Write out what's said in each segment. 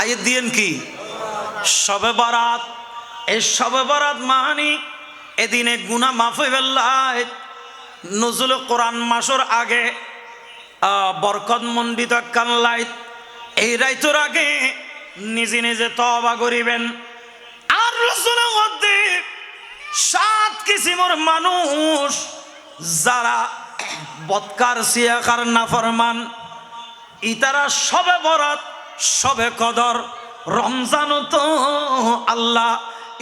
আইয়ে দিয়েন কি? সবে বরাত, এই সবে বরাত মানি এদিনে গুনা মাফ হইবেল্লাই নজরুল কোরআন মাসর আগে বরকত মন্ডিত কানলাইত এই রাইতর আগে নিজে নিজে তবা করিবেন। আর মধ্যে সাত কিসিমর মানুষ যারা বৎকার, সিয়াকার, নাফরমান, ইতারা সবে বরাত সবে কদর, রমজান তো আল্লাহ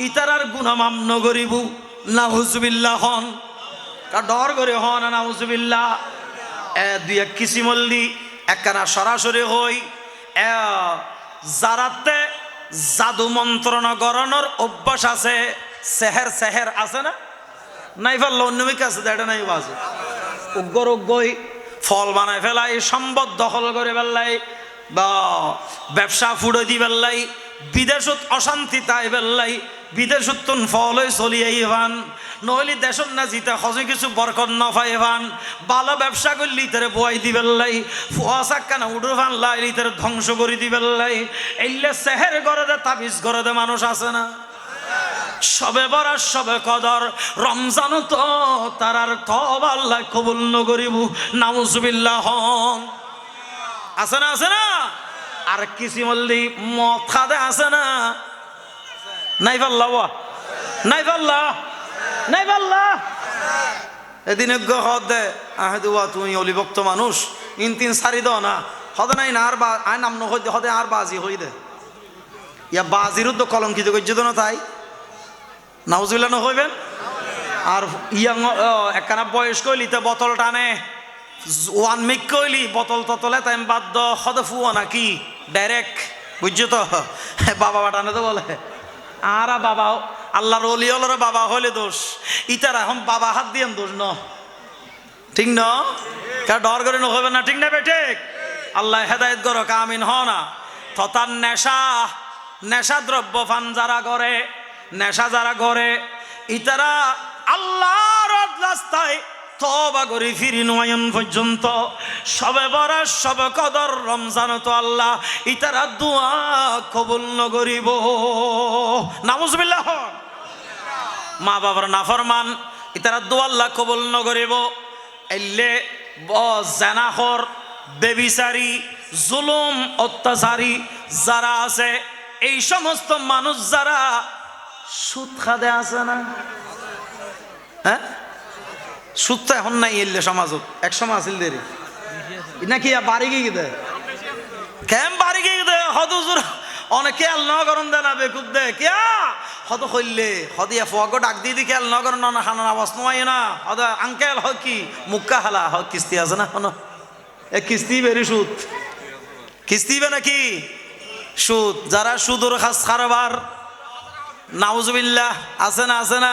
ইতারার গুণামাম নগরিবু নাহুজবিল্লাহ হন। কা ডর করে হন নাহুজবিল্লাহ এ দুই এক কিসিমল্লি, একখানা সরাসরি হই। এ যারাতে জাদু মন্ত্রণা গরণর অভ্যাস আছে, সেহের সেহের আছে না? নাই পারল অন্যমিক আছে এটা নাই বাজে। উগ্র উগ্রই ফল বানায় ফেলাই, সম্পদ দখল করে ফেললাই বা ব্যবসা ফুড়ে দি ফেললাই বিদেশত অশান্তি তাই ফেললাই বিদেশত তুন ফল হয়ে চলিয়ে ইভান নহলে দেশত না জিতে সজে কিছু বরকত না পাই ইভান ভালো ব্যবসা করলি তারে বয়াই দি ফেললাই ফুয়া চাক্কানা উড়ো ফান লাই তারে ধ্বংস করে দি ফেললাই এইলে সেহের গড়ে দে তাবিজ গড়ে দে মানুষ আছে না? সবে বরাস সবে কদর রমজান তো তারার তব আল্লাহ কবুল নগরিব, নাউজুবিল্লাহ। হন আছে না আছে না? আর কিছু মল্লি খাদে আছে না? নাই পাল্লা ওয়া। নাই পাল্লা নাই পাল্লা এদিন হদ দে, আহে তুমি অলিভক্ত মানুষ। ইন তিন সারি দাও না। হদে নাই না, আর বা আই নাম নহই হদে আর বাজি হই দে। ইয়া বাজিরও তো কলঙ্কিত করছে তো না তাই। নাউজুবিল্লা নহইবেন আর ইয়াং একখানা বয়স কইলি তো বোতল টানে। ওয়ান মিক কইলি, বোতল ততলে তাই বাদ হদে ফুয়া নাকি ডাইরেক্ট বুঝছ তো? বাবা বাটানে তো বলে। আরা বাবা, আল্লাহর অলি হলার বাবা হলে দোষ। ইতার এখন বাবা হাত দিয়ে দোষ ন। ঠিক ন? কা ডর করে নহবে না, ঠিক না বেঠে আল্লাহ হেদায়ত করো কামিন হ না। থতার নেশা নেশা দ্রব্য ফান যারা করে, নেশা যারা করে, ইতারা আল্লাহর রাস্তায় তবা করে ফিরি নয়ন পর্যন্ত। সবে বরা সবে কদর, রমজান তো আল্লাহ, ইতারা দুয়া কবুল নগরিব নামুজবিল্লাহ মা বাবার নাফরমান, ইতারা দোয়া আল্লাহ কবুল নগরিব এলে ব জেনাহর, বেবিচারি, জুলুম, অত্যাচারী যারা আছে, এই সমস্ত মানুষ যারা সুদ খাদে আছে না? হ্যাঁ? তো এখন নাই এলে সমাজত। এক সময় আছিল দেরি। নাকি বাড়ি গিয়ে দে? কেম বাড়ি গিয়ে দে? হদুজুর অনেকে খেয়াল ন করন দে না বেকুব দে। কিয়া হদ হইলে হদি ফুয়াগো ডাক দিয়ে দি খেয়াল ন করন না হানা আওয়াজ নয় না। হদ আঙ্কেল হ কি? মুক্কা হালা হ কিস্তি আছে না হন এ কিস্তি বেরি সুদ। কিস্তি বে নাকি? সুদ। যারা সুদর খাস কারবার, নাউজুবিল্লাহ, আছে না আছে না?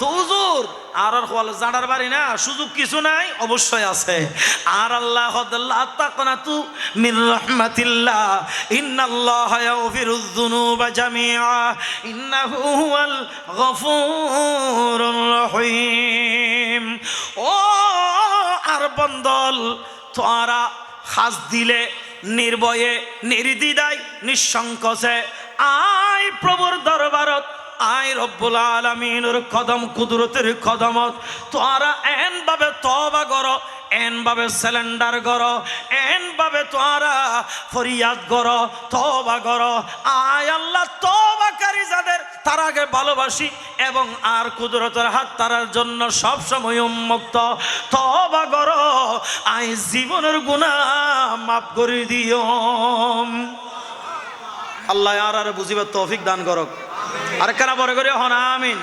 তো হুজুর, আর আর হল জানার বাড়ি না, সুযোগ কিছু নাই, অবশ্যই আছে। আর আল্লাহ তাকনাতু মির রাহমাতিল্লাহ, ইন্নাল্লাহ ইয়াগফিরুয যুনুবা জামিআ, ইন্নাহু হুয়াল গফুরুর রহিম। ও আর বন্দল, তোরা হাস দিলে নির্ভয়ে, নির্দিদায়, নিঃসংকোচে, আয় প্রভুর দরবারত আয় রব্বুল আলমিনের কদম, কুদরতের কদমত। তোরা এন ভাবে তবা গর এন ভাবে সিলিন্ডার গর এন ভাবে তোরা ফরিয়াদ গর তবা গর আয় আল্লাহ তবাকারী যাদের তার আগে ভালোবাসি এবং আর কুদরতের হাত তারার জন্য সব সময় উন্মুক্ত। তবা গর আই জীবনের গুণা মাফ করে দিও। আল্লাহ আর আর বুঝিবার তৌফিক দান করক। আর কারা বড় করে হন আমিন